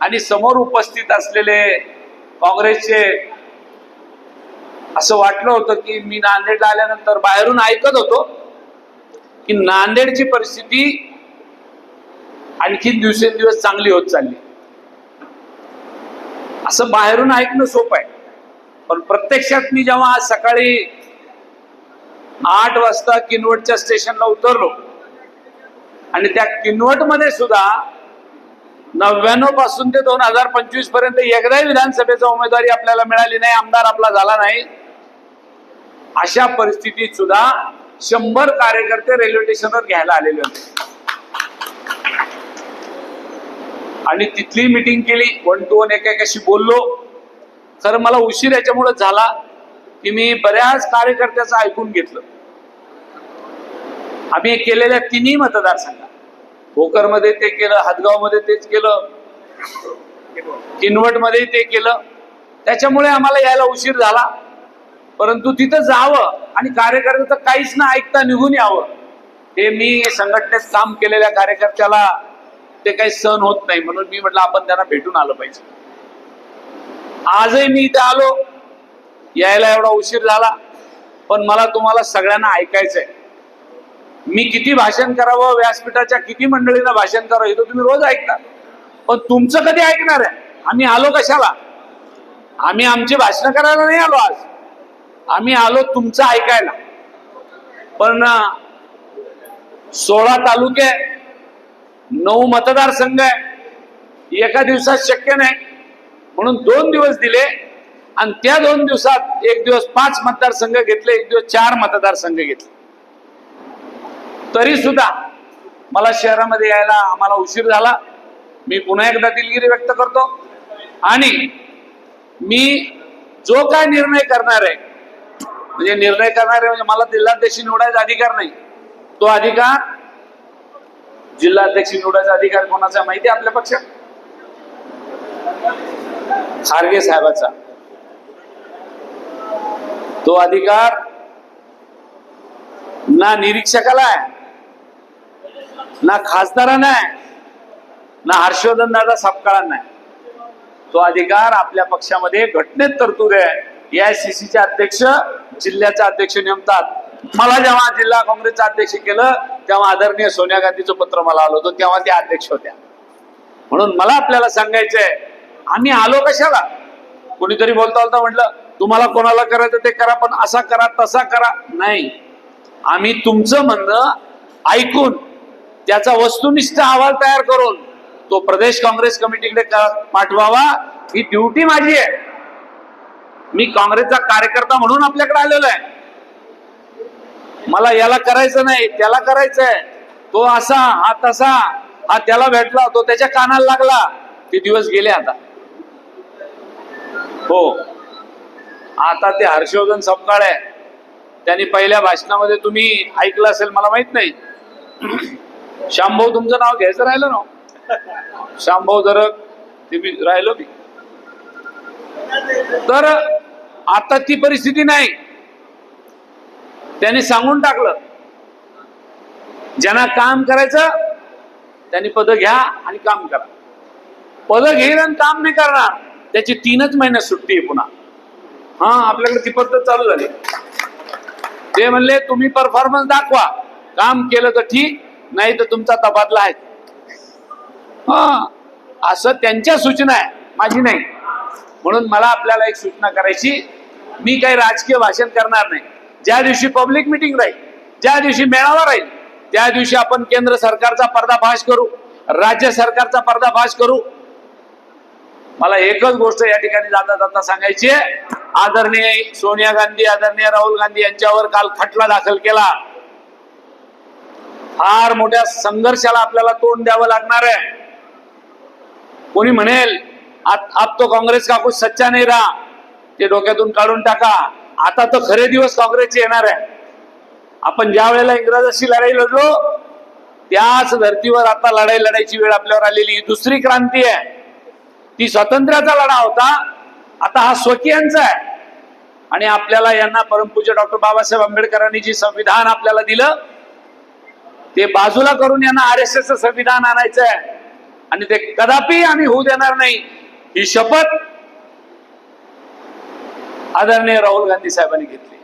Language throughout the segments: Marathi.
आणि समोर उपस्थित असलेले काँग्रेसचे असं वाटलं होतं की मी नांदेडला आल्यानंतर बाहेरून ऐकत होतो की नांदेडची परिस्थिती आणखी दिवसेंदिवस चांगली होत चालली. असं बाहेरून ऐकणं सोपं आहे. पण प्रत्यक्षात मी जेव्हा आज सकाळी आठ वाजता किनवटच्या स्टेशनला उतरलो आणि त्या किनवटमध्ये सुद्धा नव्याण्णवपासून ते दोन हजार पंचवीसपर्यंत एकदाही विधानसभेचा उमेदवारी आपल्याला मिळाली नाही आमदार आपला झाला नाही. अशा परिस्थितीत सुद्धा शंभर कार्यकर्ते रेल्वे स्टेशनवर घ्यायला आलेले होते. आणि तिथली मिटिंग केली वन टू वन एकेकाशी बोललो. तर मला उशीर याच्यामुळे झाला की मी बऱ्याच कार्यकर्त्याचं ऐकून घेतलं. आम्ही केलेल्या तिन्ही मतदारसंघात. भोकरमध्ये ते केलं हातगावमध्ये तेच केलं किनवटमध्ये ते केलं. त्याच्यामुळे आम्हाला यायला उशीर झाला. परंतु तिथं जावं आणि कार्यकर्त्याचं काहीच ना ऐकता निघून यावं. हे मी संघटनेत काम केलेल्या कार्यकर्त्याला ते काही सण होत नाही. म्हणून मी म्हटलं आपण त्यांना भेटून आलं पाहिजे. आजही मी इथे आलो. यायला एवढा उशीर झाला. पण मला तुम्हाला सगळ्यांना ऐकायचंय. मी किती भाषण करावं व्यासपीठाच्या किती मंडळींना भाषण करावं हे तर तुम्ही रोज ऐकता पण तुमचं कधी ऐकणार आहे? आम्ही आलो कशाला? आम्ही आमची भाषण करायला नाही आलो आज. आम्ही आलो तुमचं ऐकायला. पण सोळा तालुके नऊ मतदारसंघ आहे. एका दिवसात शक्य नाही. म्हणून दोन दिवस दिले आणि त्या दोन दिवसात एक दिवस पाच मतदारसंघ घेतले एक दिवस चार मतदारसंघ घेतले. तरी सुद्धा मला शहरामध्ये यायला आम्हाला उशीर झाला. मी पुन्हा एकदा दिलगिरी व्यक्त करतो. आणि मी जो काय निर्णय करणार आहे म्हणजे निर्णय करणार आहे म्हणजे मला जिल्हाध्यक्ष निवडायचा अधिकार नाही. तो अधिकार जिल्हाध्यक्ष निवडायचा अधिकार कोणाचा माहिती आहे आपल्या पक्षात? खारगे साहेबाचा. तो अधिकार ना निरीक्षकाला आहे. ना खासदारांना आहे ना हर्षवर्धन दादा सापकाळांना आहे तो अधिकार आपल्या पक्षामध्ये घटनेत तरतूद आहे. एआयसीसीचे अध्यक्ष जिल्ह्याचे अध्यक्ष नेमतात. मला जेव्हा जिल्हा काँग्रेसचं अध्यक्ष केलं तेव्हा आदरणीय सोनिया गांधीचं पत्र मला आलं होतं तेव्हा त्या अध्यक्ष होत्या. म्हणून मला आपल्याला सांगायचंय आम्ही आलो कशाला? कोणीतरी बोलता बोलता म्हटलं तुम्हाला कोणाला करायचं ते करा पण असा करा तसा करा. नाही. आम्ही तुमचं म्हणणं ऐकून त्याचा वस्तुनिष्ठ अहवाल तयार करून तो प्रदेश काँग्रेस कमिटीकडे पाठवावा ही ड्युटी माझी आहे. मी काँग्रेसचा कार्यकर्ता म्हणून आपल्याकडे आलेलो आहे. मला याला करायचं नाही त्याला करायचंय. तो असा हा तसा हा त्याला भेटला तो त्याच्या कानाला लागला. ते दिवस गेले आता. हो. आता ते हर्षवर्धन सपकाळ आहे. त्यांनी पहिल्या भाषणामध्ये तुम्ही ऐकलं असेल मला माहीत नाही. श्यामभाऊ तुमचं नाव घ्यायचं राहिलं ना? श्यामभाऊ जर ते मी राहिलो मी तर आता ती परिस्थिती नाही. त्यांनी सांगून टाकलं. ज्यांना काम करायचं त्यांनी पद घ्या आणि काम करा. पद घेईल आणि काम नाही करणार. त्याची तीनच महिन्यात सुट्टी आहे पुन्हा. हा आपल्याकडे ती पद्धत चालू झाली. ते म्हणले तुम्ही परफॉर्मन्स दाखवा. काम केलं तर ठीक नाही तर तुमचा तबादला आहे. हा असं त्यांच्या सूचना आहे माझी नाही. म्हणून मला आपल्याला एक सूचना करायची मी काही राजकीय भाषण करणार नाही. ज्या दिवशी पब्लिक मिटिंग राहील ज्या दिवशी मेळावा राहील त्या दिवशी आपण केंद्र सरकारचा पर्दाफाश करू राज्य सरकारचा पर्दाफाश करू. मला एकच गोष्ट या ठिकाणी जाता जाता सांगायची आदरणीय सोनिया गांधी आदरणीय राहुल गांधी यांच्यावर काल खटला दाखल केला. फार मोठ्या संघर्षाला आपल्याला तोंड द्यावं लागणार आहे. कोणी म्हणेल आप तो काँग्रेस का कुछ सच्चा नाही राहा ते डोक्यातून काढून टाका. आता तर खरे दिवस काँग्रेसचे येणार आहे. आपण ज्या वेळेला इंग्रजाशी लढाई लढलो त्याच धर्तीवर आता लढाई लढायची वेळ आपल्यावर आलेली ही दुसरी क्रांती आहे. ती स्वातंत्र्याचा लढा होता. आता हा स्वकीयांचा आहे. आणि आपल्याला यांना परमपूज्य डॉक्टर बाबासाहेब आंबेडकरांनी जे संविधान आपल्याला दिलं ते बाजूला करून यांना आर एस एस संविधान आणायचं आहे आणि ते कदापि आम्ही होऊ देणार नाही. ही शपथ आदरणीय राहुल गांधी साहेबांनी घेतली.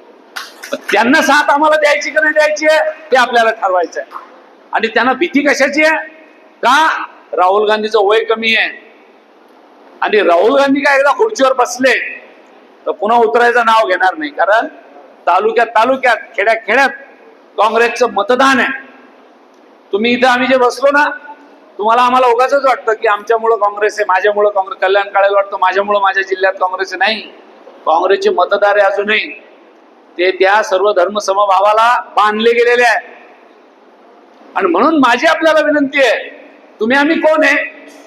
त्यांना साथ आम्हाला द्यायची का नाही द्यायची आहे ते आपल्याला ठरवायचं आहे. आणि त्यांना भीती कशाची आहे? का राहुल गांधीचं वय कमी आहे? आणि राहुल गांधी काय एकदा खुर्चीवर बसले तर पुन्हा उतरायचं नाव घेणार नाही. कारण तालुक्यात तालुक्यात खेड्यात खेड्यात काँग्रेसचं मतदान आहे. तुम्ही इथं आम्ही जे बसलो ना तुम्हाला आम्हाला उगाच वाटतं की आमच्यामुळं काँग्रेस आहे माझ्यामुळं काँग्रेस कल्याण काळायला वाटतं माझ्यामुळं माझ्या जिल्ह्यात काँग्रेस नाही काँग्रेसचे मतदार आहे अजूनही. ते त्या सर्व धर्म समभावाला बांधले गेलेले आहे आणि म्हणून माझी आपल्याला विनंती आहे तुम्ही आम्ही कोण आहे?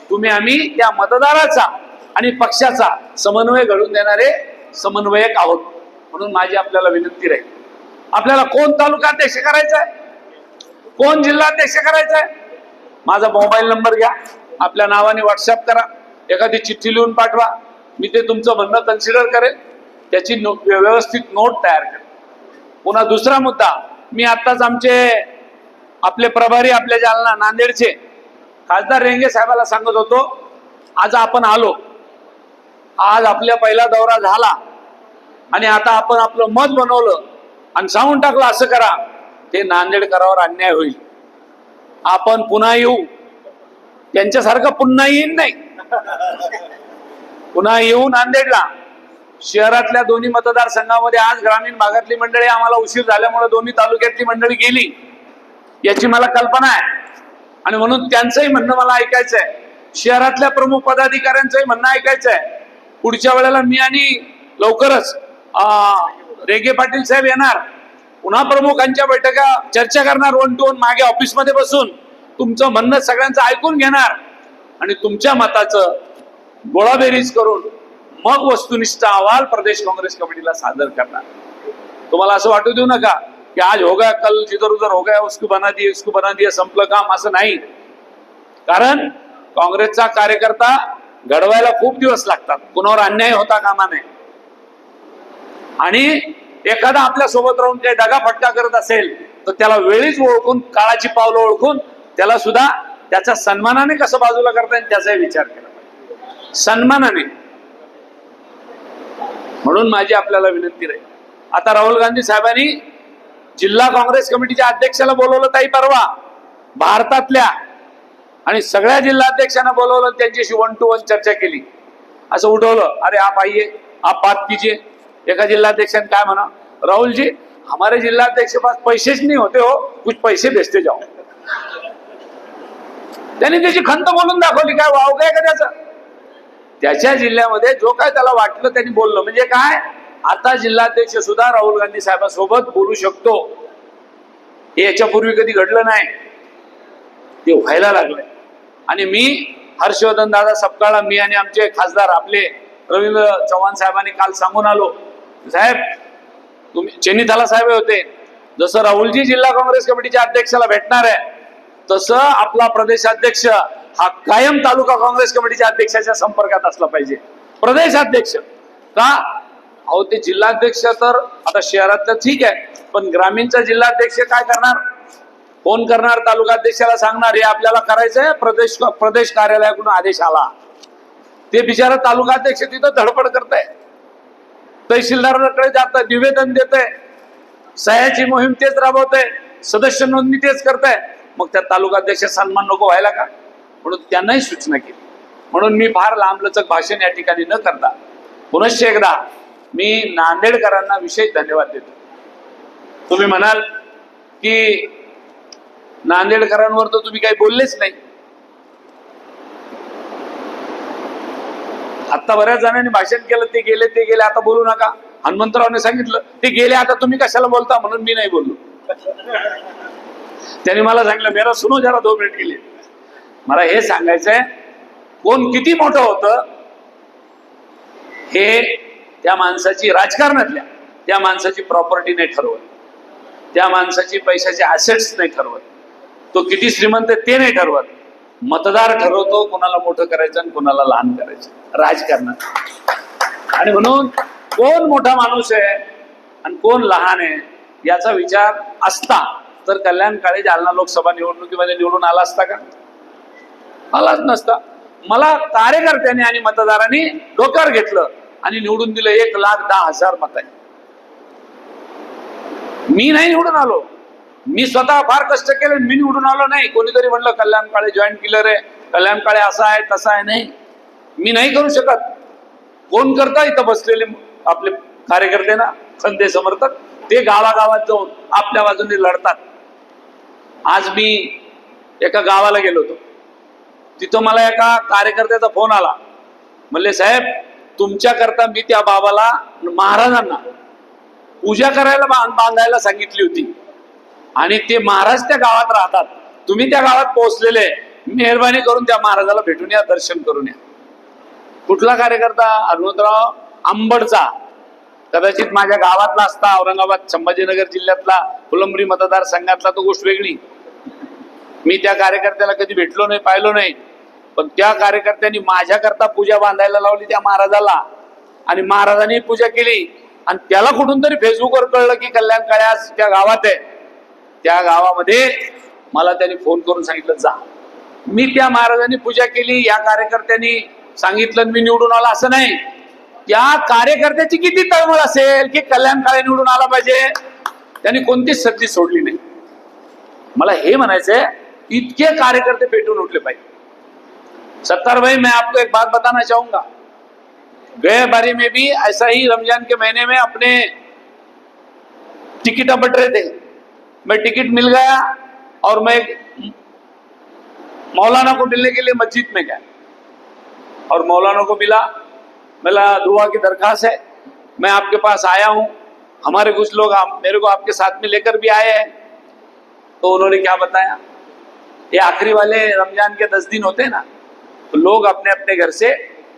तुम्ही आम्ही त्या मतदाराचा आणि पक्षाचा समन्वय घडून देणारे समन्वयक आहोत. म्हणून माझी आपल्याला विनंती राहील. आपल्याला कोण तालुका अध्यक्ष करायचा आहे कोण जिल्हाध्यक्ष करायचा आहे माझा मोबाईल नंबर घ्या. आपल्या नावाने व्हॉट्सअप करा. एखादी चिठ्ठी लिहून पाठवा. मी ते तुमचं म्हणणं कन्सिडर करेल. त्याची नो व्यवस्थित नोट तयार करेल. पुन्हा दुसरा मुद्दा. मी आत्ताच आमचे आपले प्रभारी आपल्या जालना नांदेडचे खासदार रेंगे साहेबाला सांगत होतो आज आपण आलो. आज आपल्या पहिला दौरा झाला. आणि आता आपण आपलं मत बनवलं. आणि सांगून टाकलं असं करा. ते नांदेडकरावर अन्याय होईल. आपण पुन्हा येऊ. त्यांच्यासारखं पुन्हा येईन नाही. पुन्हा येऊ नांदेडला. शहरातल्या दोन्ही मतदारसंघामध्ये आज ग्रामीण भागातली मंडळी आम्हाला उशीर झाल्यामुळे दोन्ही तालुक्यातली मंडळी गेली. याची मला कल्पना आहे. आणि म्हणून त्यांचंही म्हणणं मला ऐकायचं आहे शहरातल्या प्रमुख पदाधिकाऱ्यांचंही म्हणणं ऐकायचं आहे पुढच्या वेळेला मी आणि लवकरच रेगे पाटील साहेब येणार. पुन्हा प्रमुखांच्या बैठका चर्चा करणार वन टू वन मागे ऑफिसमध्ये बसून. तुमचं म्हणणं सगळ्यांचं ऐकून घेणार. आणि तुमच्या मताचं गोळाबेरीज करून मग वस्तुनिष्ठ अहवाल प्रदेश काँग्रेस कमिटीला सादर करणार. तुम्हाला असं वाटू देऊ नका की आज हो गया कल जिधर उधर हो गया उसको बना दिए उसको बना दिए संपलं काम असं नाही. कारण काँग्रेसचा कार्यकर्ता घडवायला खूप दिवस लागतात. कुणावर अन्याय होता कामा नये. आणि एखादा आपल्यासोबत राहून काही दगाफटका करत असेल तर त्याला वेळीच ओळखून काळाची पावलं ओळखून त्याला सुद्धा त्याच्या सन्मानाने कसं बाजूला करता येईल त्याचाही विचार केला पाहिजे. सन्मानाने. म्हणून माझी आपल्याला विनंती राहील. आता राहुल गांधी साहेबांनी जिल्हा काँग्रेस कमिटीच्या अध्यक्षाला बोलवलं ताई परवा भारतातल्या आणि सगळ्या जिल्हाध्यक्षांना बोलवलं त्यांच्याशी वन टू वन चर्चा केली. असं उठवलं अरे आप आइए आप बात कीजिए. एका जिल्हाध्यक्षाने काय म्हणा राहुल जी हमारे जिल्हाध्यक्ष पास पैसेच नाही होते हो कुछ पैसे भेजते जाओ. त्यांनी त्याची खंत बोलून दाखवली काय वाव काय का त्याचं? त्याच्या जिल्ह्यामध्ये जो काय त्याला वाटलं त्यांनी बोललं. म्हणजे काय? आता जिल्हाध्यक्ष सुद्धा राहुल गांधी साहेबांसोबत बोलू शकतो. हे याच्यापूर्वी कधी घडलं नाही. ते व्हायला लागलंय. आणि मी हर्षवर्धन दादा सपकाळा मी आणि आमचे खासदार आपले रवींद्र चव्हाण साहेबांनी काल सांगून आलो साहेब तुम्ही चेन्नीथाला साहेब होते. जसं राहुलजी जिल्हा काँग्रेस कमिटीच्या अध्यक्षाला भेटणार आहे तसं आपला प्रदेशाध्यक्ष हा कायम तालुका काँग्रेस कमिटीच्या अध्यक्षाच्या संपर्कात असला पाहिजे. प्रदेशाध्यक्ष. का? अहो ते जिल्हाध्यक्ष तर आता शहरात तर ठीक आहे पण ग्रामीणचा जिल्हाध्यक्ष काय करणार? फोन करणार तालुका अध्यक्षाला सांगणार हे आपल्याला करायचंय प्रदेश प्रदेश कार्यालयाकडून आदेश आला. ते बिचारा तालुका अध्यक्ष तिथं धडपड करताय. तहसीलदाराकडे जात निवेदन देत आहे सह्याची मोहीम तेच राबवत आहे सदस्य नोंदणी तेच करताय. मग त्या तालुकाध्यक्ष सन्मान नको व्हायला का? म्हणून त्यांनाही सूचना केली. म्हणून मी फार लांबलचक भाषण या ठिकाणी न करता पुनश्च एकदा मी नांदेडकरांना विशेष धन्यवाद देतो. तुम्ही म्हणाल की नांदेडकरांवर तर तुम्ही काही बोललेच नाही. आता बऱ्याच जणांनी भाषण केलं ते गेले ते गेले आता बोलू नका. हनुमंतरावने सांगितलं ते गेले आता तुम्ही कशाला बोलता? म्हणून मी नाही बोललो. त्यांनी मला सांगितलं मेरा सुनो जरा दोन मिनिट गेले मला हे सांगायचंय कोण किती मोठं होतं हे त्या माणसाची राजकारणातल्या त्या माणसाची प्रॉपर्टी नाही ठरवत. त्या माणसाची पैशाचे असेट्स नाही ठरवत. तो किती श्रीमंत आहे ते नाही ठरवत. मतदार ठरवतो कोणाला मोठं करायचं आणि कोणाला लहान करायचं. राजकारणात. आणि म्हणून कोण मोठा माणूस आहे आणि कोण लहान आहे याचा विचार असता तर कल्याण काळे जालना लोकसभा निवडणुकीमध्ये निवडून आला असता का? आलाच नसता. मला कार्यकर्त्यांनी आणि मतदारांनी डोक्यावर घेतलं आणि निवडून दिलं एक लाख दहा हजार मत आहे मी नाही निवडून आलो. मी स्वतः फार कष्ट केले मी निवडून आलो नाही. कोणीतरी म्हणलं कल्याण काळे जॉईंट किलर आहे. कल्याण काळे असा आहे तसा आहे. नाही. मी नाही करू शकत. कोण करता? इथं बसलेले आपले कार्यकर्ते ना खंदे समर्थक ते गावागावात जाऊन आपल्या बाजूने लढतात. आज मी एका गावाला गेलो होतो. तिथं मला एका कार्यकर्त्याचा फोन आला. म्हणले साहेब तुमच्याकरता मी त्या बाबाला महाराजांना पूजा करायला बांधायला सांगितली होती. आणि ते महाराज त्या गावात राहतात. तुम्ही त्या गावात पोहोचलेले मेहरबानी करून त्या महाराजाला भेटून या दर्शन करून या. कुठला कार्यकर्ता? हनुमंतराव आंबडचा. कदाचित माझ्या गावातला असता औरंगाबाद संभाजीनगर जिल्ह्यातला फुलंबरी मतदारसंघातला तो गोष्ट वेगळी. मी त्या कार्यकर्त्याला कधी भेटलो नाही पाहिलो नाही. पण त्या कार्यकर्त्यांनी माझ्याकरता पूजा बांधायला लावली त्या महाराजाला. आणि महाराजांनी पूजा केली. आणि त्याला कुठून तरी फेसबुकवर कळलं की कल्याण काळे त्या गावात आहे. त्या गावामध्ये मला त्यांनी फोन करून सांगितलं जा. मी त्या महाराजांनी पूजा केली या कार्यकर्त्यांनी सांगितलं मी निवडून आला. असं नाही. या कार्यकर्त्याची किती तळमळ असेल की कल्याण काळे निवडून आला पाहिजे? त्यांनी कोणतीच संधी सोडली नाही. मला हे म्हणायचंय इतके कार्यकर्ते पेटून उठले पाहिजे. सत्तार भाई मैं आपको एक बात बताना चाहूंगा। गए बारी में भी ऐसा ही रमजान के महीने में अपने टिकट बट रहे थे। मैं टिकट मिल गया और मैं मौलाना को मिलने के लिए मस्जिद में गया। और मौलाना को मिला मिला दुआ की दरखास्त है मैं आपके पास आया हूँ। हमारे कुछ लोग आप, मेरे को आपके साथ में लेकर भी आए हैं। तो उन्होंने क्या बताया? ये आखिरी वाले रमज़ान के दस दिन होते हैं ना तो लोग अपने अपने घर से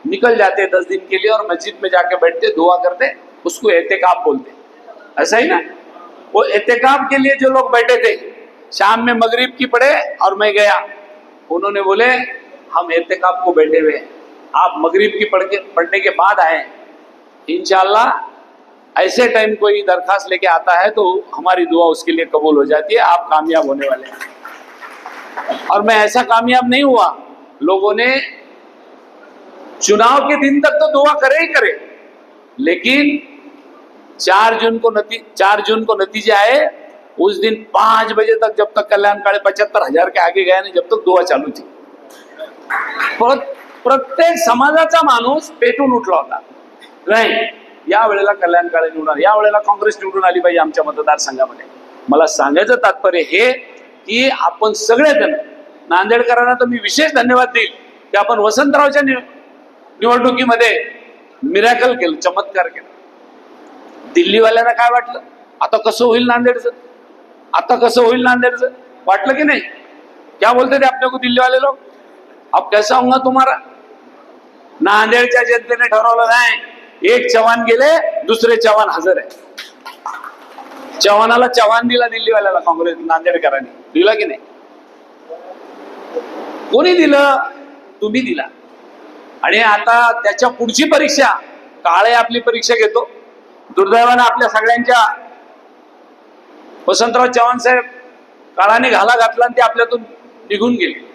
निकल जाते हैं दस दिन के लिए और मस्जिद में जाके बैठते दुआ करते उसको एहतिकाफ बोलते। ऐसा ही ना? वो एहतिकाफ के लिए जो लोग बैठे थे, शाम में मगरिब की पढ़े और मैं गया। उन्होंने बोले, हम एहतिकाफ को बैठे हुए हैं। आप मगरिब की पढ़ के, पढ़ने के बाद आए इंशाल्लाह, ऐसे टाइम कोई दरखास्त लेके आता है तो हमारी दुआ उसके लिए कबूल हो जाती है। आप कामयाब होने वाले हैं। और मैं ऐसा कामयाब नहीं हुआ। लोगों ने चुनाव के दिन तक तो दुआ करे ही करे। लेकिन चार जून को नती चार जून को नतीजे आए उस दिन पांच बजे तक जब तक कल्याण काले पचहत्तर हजार के आगे गए नहीं जब तक दुआ चालू थी। प्रत्येक समाजाचा माणूस पेटून उठला होता। नाही या वेळेला कल्याण काळे निवडून या वेळेला काँग्रेस निवडून आली पाहिजे आमच्या मतदारसंघामध्ये. मला सांगायचं तात्पर्य हे की आपण सगळेजण नांदेडकरांना तर मी विशेष धन्यवाद देईल की आपण वसंतरावच्या निवडणुकीमध्ये मिरॅकल केलं चमत्कार केला. दिल्लीवाल्यांना काय वाटलं? आता कसं होईल नांदेडचं? आता कसं होईल नांदेडचं? वाटलं की नाही? क्या बोलते थे अपने को दिल्ली वाले लोग अब कैसा होगा तुम्हारा? नांदेडच्या जनतेने ठरवलं नाही. एक चव्हाण गेले दुसरे चव्हाण हजर आहे चव्हाणाला चव्हाण दिला दिल्लीवाल्याला काँग्रेस नांदेडकरांनी. दिला की नाही? कोणी दिलं? तुम्ही दिला. आणि आता त्याच्या पुढची परीक्षा काळे आपली परीक्षा घेतो. दुर्दैवानं आपल्या सगळ्यांच्या वसंतराव चव्हाण साहेब काळाने घाला घातला आणि ते आपल्यातून निघून गेले.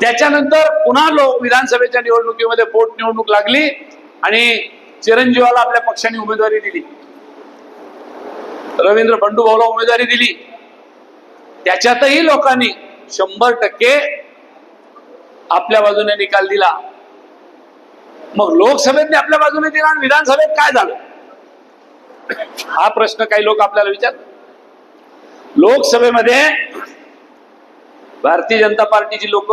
त्याच्यानंतर पुन्हा लोक विधानसभेच्या निवडणुकीमध्ये पोट निवडणूक लागली आणि चिरंजीवाला आपल्या पक्षाने उमेदवारी दिली. रवींद्र बंडू भाऊला उमेदवारी दिली. त्याच्यातही लोकांनी शंभर टक्के आपल्या बाजूने निकाल दिला. मग लोकसभेतने आपल्या बाजूने दिला आणि विधानसभेत काय झालं? हा प्रश्न काही लोक आपल्याला विचार लोकसभेमध्ये भारतीय जनता पार्टीची लोक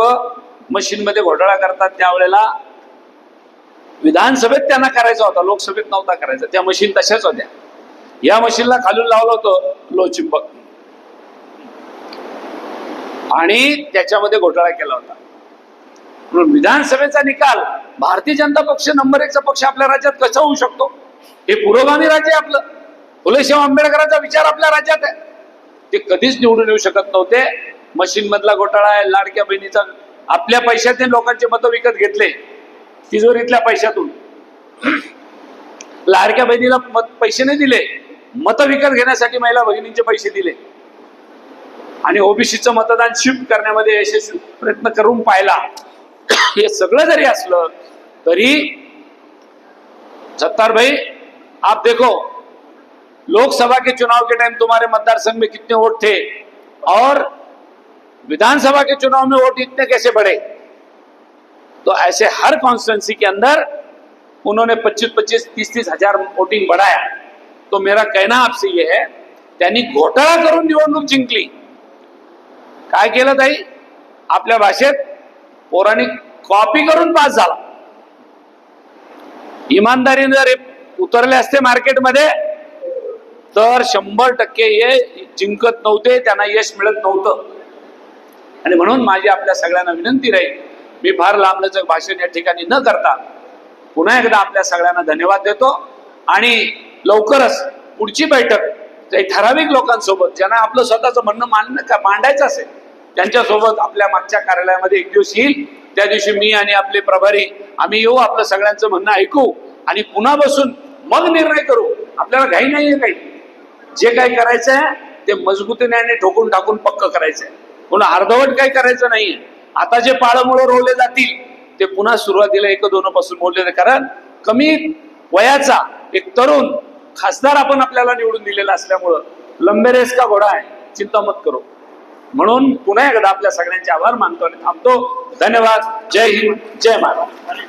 मशीनमध्ये घोटाळा करतात त्यावेळेला. विधानसभेत त्यांना करायचा होता लोकसभेत नव्हता करायचा. त्या मशीन तशाच होत्या. या मशीनला खालून लावलं होतं लोचिंबक आणि त्याच्यामध्ये घोटाळा केला होता. विधानसभेचा निकाल भारतीय जनता पक्ष नंबर एकचा पक्ष आपल्या राज्यात कसा होऊ शकतो? हे पुरोगामी राज्य आहे आपलं. फुलेशाह आंबेडकरांचा विचार आपल्या राज्यात आहे. ते कधीच निवडून येऊ शकत नव्हते. मशीन मधला घोटाळा आहे लाडक्या बहिणीचा. आपल्या पैशातून लोकांचे मतं विकत घेतले. तिजोरीतल्या पैशातून. लाडक्या बहिणीला मत पैसे नाही दिले. मतं विकत घेण्यासाठी महिला भगिनींचे पैसे दिले. आणि ओबीसीचं मतदान शिफ्ट करण्यामध्ये यशस्वी प्रयत्न करून पाहिला. हे सगळं जरी असलं तरी सत्तार भाई आप देखो लोकसभा के चुनाव के टाइम तुम्हारे मतदार संघ में कितने वोट थे और विधानसभा के चुनाव में वोट इतने कैसे बढ़े? तो ऐसे हर कॉन्स्टिट्युएंसी के अंदर उन्होंने 25-25 तीस-तीस हजार वोटिंग बढ़ाया। तो मेरा कहना आपसे ये है त्यांनी घोटाळा करून निवडणूक जिंकली। काय केलं ताई? आपल्या भाषेत पोरांनी कॉपी करून पास झाला. इमानदारीने जर उतरले असते मार्केटमध्ये तर शंभर टक्के हे जिंकत नव्हते त्यांना यश मिळत नव्हतं. आणि म्हणून माझी आपल्या सगळ्यांना विनंती राहील मी फार लांबलचक भाषण या ठिकाणी न करता पुन्हा एकदा आपल्या सगळ्यांना धन्यवाद देतो. आणि लवकरच पुढची बैठक काही ठराविक लोकांसोबत ज्यांना आपलं स्वतःचं म्हणणं मांडणं का मांडायचं असेल त्यांच्यासोबत आपल्या मागच्या कार्यालयामध्ये एक दिवस येईल. त्या दिवशी मी आणि आपले प्रभारी आम्ही येऊ आपलं सगळ्यांचं म्हणणं ऐकू आणि पुन्हा बसून मग निर्णय करू. आपल्याला घाई नाहीये काही. जे काही करायचं आहे ते मजबूतीने आणि ठोकून टाकून पक्क करायचं आहे. पुन्हा अर्धवट काही करायचं नाहीये आता जे पाळमुळं रोवले जातील ते पुन्हा सुरुवातीला एक दोन पासून बोलले कारण कमी वयाचा एक तरुण खासदार आपण आपल्याला निवडून दिलेला असल्यामुळं लंबे रेस का घोडा आहे चिंता मत करू. म्हणून पुन्हा एकदा आपल्या सगळ्यांचे आभार मानतो आणि थांबतो. धन्यवाद. जय हिंद. जय महाराज